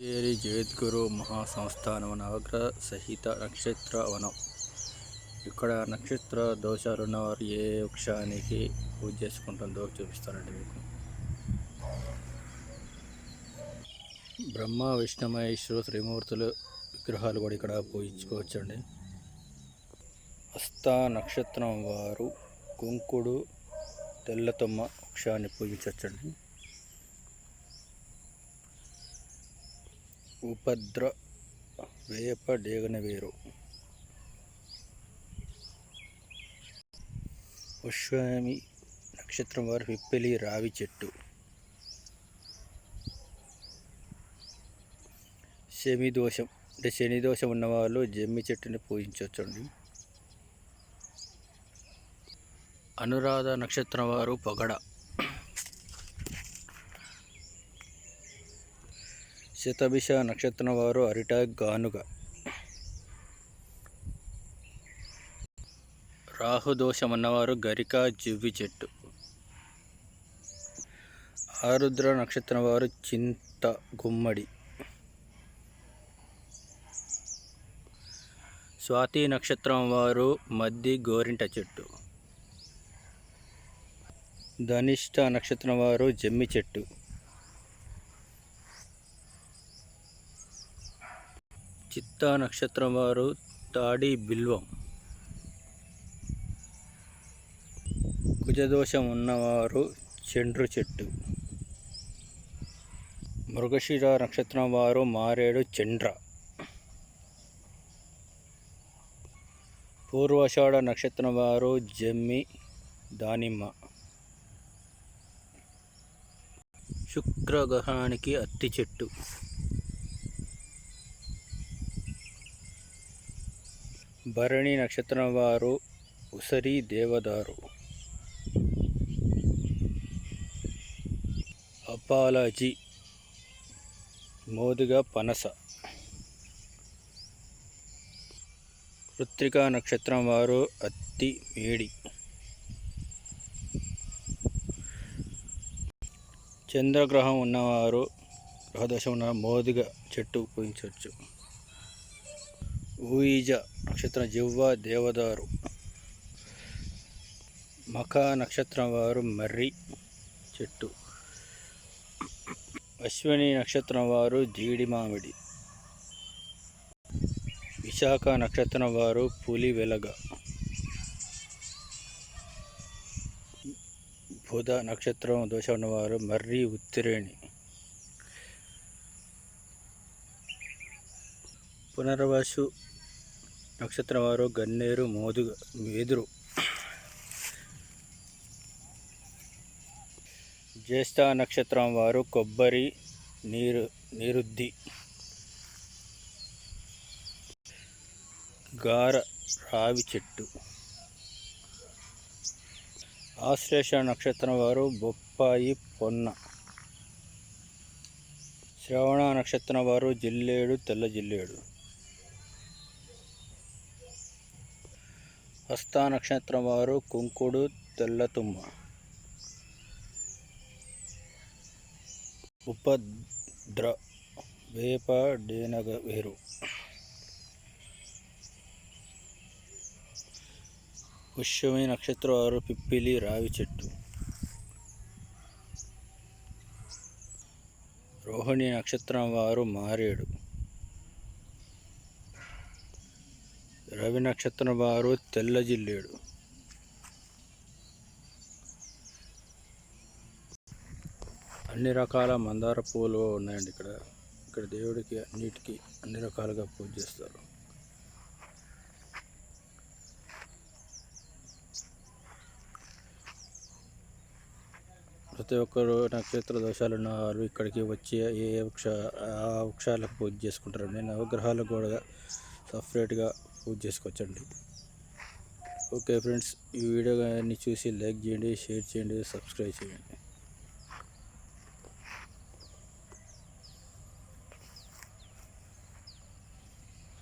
ఏరి జగద్గురు మహాసంస్థానం నవగ్రహ సహిత నక్షత్ర వనం ఇక్కడ నక్షత్ర దోషాలు ఉన్నవారు ఏ వృక్షానికి పూజ చేసుకుంటుందో చూపిస్తానండి మీకు. బ్రహ్మ విష్ణు మహేశ్వరు త్రిమూర్తులు విగ్రహాలు కూడా ఇక్కడ పూజించుకోవచ్చండి. హస్త నక్షత్రం వారు కుంకుడు తెల్లతమ్మ వృక్షాన్ని పూజించవచ్చండి. ఉపద్ర వేప డేగనవేరు పుష్పమి నక్షత్రం వారు పిప్పిలి రావి చెట్టు. శమి దోషం అంటే శని దోషం ఉన్నవాళ్ళు జమ్మి చెట్టుని పూజించవచ్చండి. అనురాధ నక్షత్రం వారు పొగడ. శతభిష నక్షత్రం వారు అరిట గానుగ. రాహుదోషం అన్నవారు గరిక జివ్వి చెట్టు. ఆరుద్ర నక్షత్రం వారు చింత గుమ్మడి. స్వాతి నక్షత్రం వారు మద్ది గోరింట చెట్టు. ధనిష్ట నక్షత్రం వారు జమ్మి చెట్టు. చిత్తా నక్షత్రం వారు తాడి బిల్వం. కుజదోషం ఉన్నవారు చెండ్రు చెట్టు. మృగశిర నక్షత్రం వారు మారేడు చండ్ర. పూర్వషాఢ నక్షత్రం వారు జమ్మి దానిమ్మ. శుక్రగ్రహానికి అత్తి చెట్టు. భరణి నక్షత్రం వారు ఉసరి దేవదారు అపాలజీ మోదుగా పనస కృత్రికా నక్షత్రం వారు అత్తి మేడి చంద్రగ్రహం ఉన్నవారు గ్రహదశ ఉన్న మోదుగా చెట్టు పూజించవచ్చు ఊయిజ నక్షత్రం జివ్వ దేవదారు. మఖ నక్షత్రం వారు మర్రి చెట్టు. అశ్విని నక్షత్రం వారు జీడి మామిడి. విశాఖ నక్షత్రం వారు పులి వెలగ. బుధ నక్షత్రం దోష ఉన్నవారు మర్రి ఉత్తిరేణి. పునర్వసు నక్షత్రం వారు గన్నేరు మోదు వెదురు జ్యేష్ఠ నక్షత్రం వారు కొబ్బరి నీరు నిరుద్ధి గార రావి చెట్టు. ఆశ్లేష నక్షత్రం వారు బొప్పాయి పొన్న. శ్రవణ నక్షత్రం వారు జిల్లేడు తెల్ల జిల్లేడు. హస్త నక్షత్రం వారు కుంకుడు తెల్లతుమ్మ. ఉపద్ర వేప డేనగ వేరు. పుష్యమి నక్షత్రం వారు పిప్పిలి రావి చెట్టు. రోహిణి నక్షత్రం వారు మారేడు. రవి నక్షత్రం వారు తెల్ల జిల్లేడు. అన్ని రకాల మందార పూలు ఉన్నాయండి ఇక్కడ. ఇక్కడ దేవుడికి అన్నిటికీ అన్ని రకాలుగా పూజ చేస్తారు. ప్రతి ఒక్కరు నక్షత్ర దోషాలు ఉన్న వారు ఇక్కడికి వచ్చి ఏ వృక్ష ఆ వృక్షాలకు పూజ చేసుకుంటారండి. నవగ్రహాలకు కూడా సపరేట్గా పూజ చేసుకోవచ్చండి. ఓకే ఫ్రెండ్స్ ఈ వీడియో కానీ చూసి లైక్ చేయండి షేర్ చేయండి సబ్స్క్రైబ్ చేయండి.